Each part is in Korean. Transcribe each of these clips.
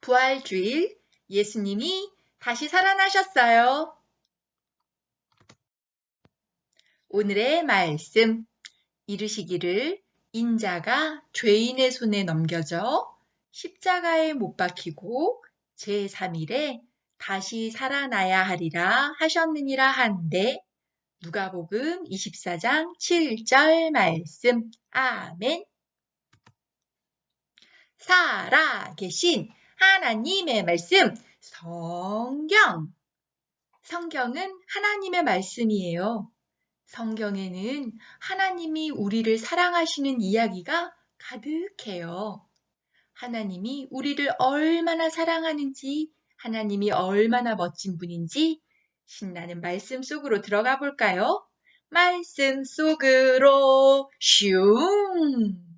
부활주일 예수님이 다시 살아나셨어요. 오늘의 말씀 이르시기를 인자가 죄인의 손에 넘겨져 십자가에 못 박히고 제3일에 다시 살아나야 하리라 하셨느니라 한데 누가복음 24장 7절 말씀 아멘 살아계신 하나님의 말씀 성경 성경은 하나님의 말씀이에요. 성경에는 하나님이 우리를 사랑하시는 이야기가 가득해요. 하나님이 우리를 얼마나 사랑하는지, 하나님이 얼마나 멋진 분인지 신나는 말씀 속으로 들어가 볼까요? 말씀 속으로 슝!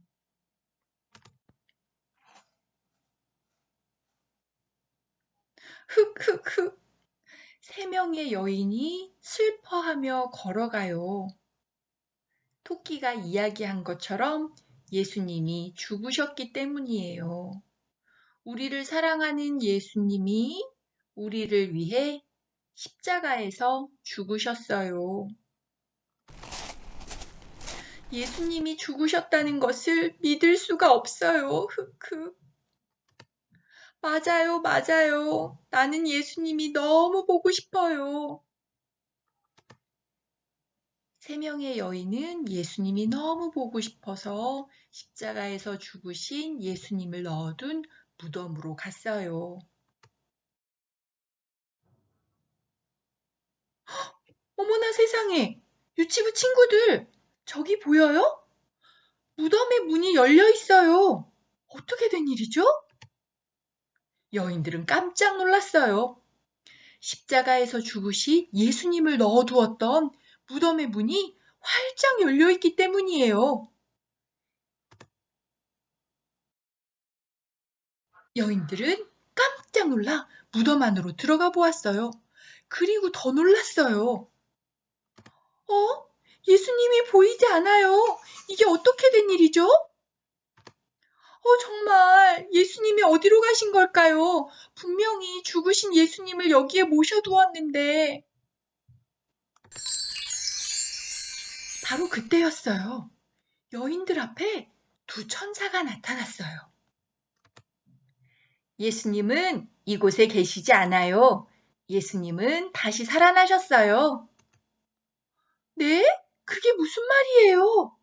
흑흑흑. 세 명의 여인이 슬퍼하며 걸어가요. 토끼가 이야기한 것처럼 예수님이 죽으셨기 때문이에요. 우리를 사랑하는 예수님이 우리를 위해 십자가에서 죽으셨어요. 예수님이 죽으셨다는 것을 믿을 수가 없어요. 흑흑. 맞아요, 맞아요. 나는 예수님이 너무 보고 싶어요. 세 명의 여인은 예수님이 너무 보고 싶어서 십자가에서 죽으신 예수님을 넣어둔 무덤으로 갔어요. 헉, 어머나 세상에! 유치부 친구들! 저기 보여요? 무덤의 문이 열려 있어요. 어떻게 된 일이죠? 여인들은 깜짝 놀랐어요. 십자가에서 죽으신 예수님을 넣어두었던 무덤의 문이 활짝 열려 있기 때문이에요. 여인들은 깜짝 놀라 무덤 안으로 들어가 보았어요. 그리고 더 놀랐어요. 어? 예수님이 보이지 않아요. 이게 어떻게 된 일이죠? 어, 정말 예수님이 어디로 가신 걸까요? 분명히 죽으신 예수님을 여기에 모셔두었는데. 바로 그때였어요. 여인들 앞에 두 천사가 나타났어요. 예수님은 이곳에 계시지 않아요. 예수님은 다시 살아나셨어요. 네? 그게 무슨 말이에요?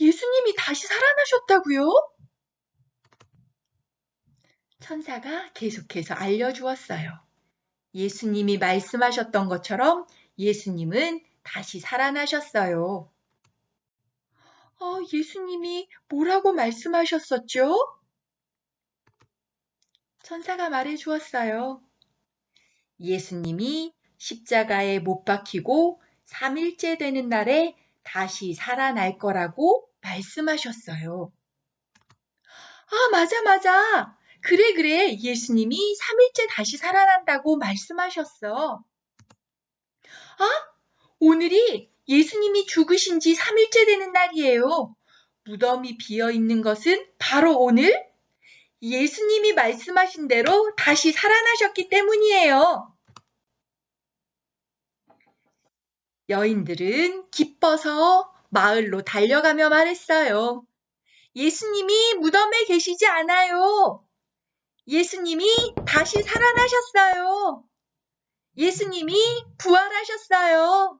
예수님이 다시 살아나셨다고요? 천사가 계속해서 알려주었어요. 예수님이 말씀하셨던 것처럼 예수님은 다시 살아나셨어요. 어, 예수님이 뭐라고 말씀하셨었죠? 천사가 말해 주었어요. 예수님이 십자가에 못 박히고 3일째 되는 날에 다시 살아날 거라고 말씀하셨어요. 아, 맞아, 맞아. 그래, 그래. 예수님이 3일째 다시 살아난다고 말씀하셨어. 아, 오늘이 예수님이 죽으신 지 3일째 되는 날이에요. 무덤이 비어 있는 것은 바로 오늘 예수님이 말씀하신 대로 다시 살아나셨기 때문이에요. 여인들은 기뻐서 마을로 달려가며 말했어요. 예수님이 무덤에 계시지 않아요. 예수님이 다시 살아나셨어요. 예수님이 부활하셨어요.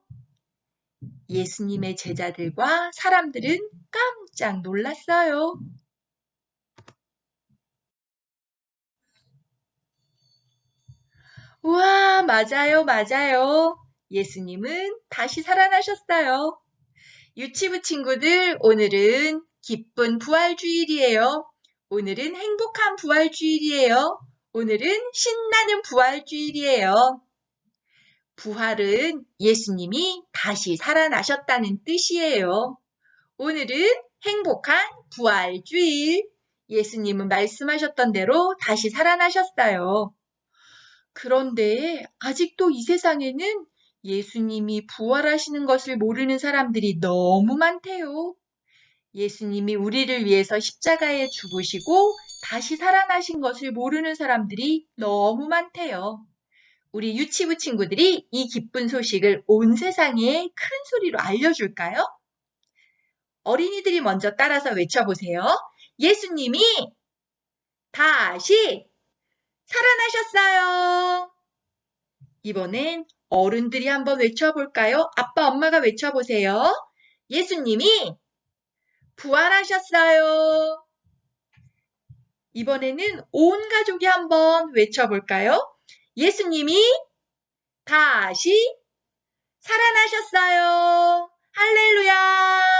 예수님의 제자들과 사람들은 깜짝 놀랐어요. 우와, 맞아요, 맞아요. 예수님은 다시 살아나셨어요. 유치부 친구들, 오늘은 기쁜 부활주일이에요. 오늘은 행복한 부활주일이에요. 오늘은 신나는 부활주일이에요. 부활은 예수님이 다시 살아나셨다는 뜻이에요. 오늘은 행복한 부활주일. 예수님은 말씀하셨던 대로 다시 살아나셨어요. 그런데 아직도 이 세상에는 예수님이 부활하시는 것을 모르는 사람들이 너무 많대요. 예수님이 우리를 위해서 십자가에 죽으시고 다시 살아나신 것을 모르는 사람들이 너무 많대요. 우리 유치부 친구들이 이 기쁜 소식을 온 세상에 큰 소리로 알려줄까요? 어린이들이 먼저 따라서 외쳐보세요. 예수님이 다시 살아나셨어요. 이번엔 어른들이 한번 외쳐볼까요? 아빠, 엄마가 외쳐보세요. 예수님이 부활하셨어요. 이번에는 온 가족이 한번 외쳐볼까요? 예수님이 다시 살아나셨어요. 할렐루야!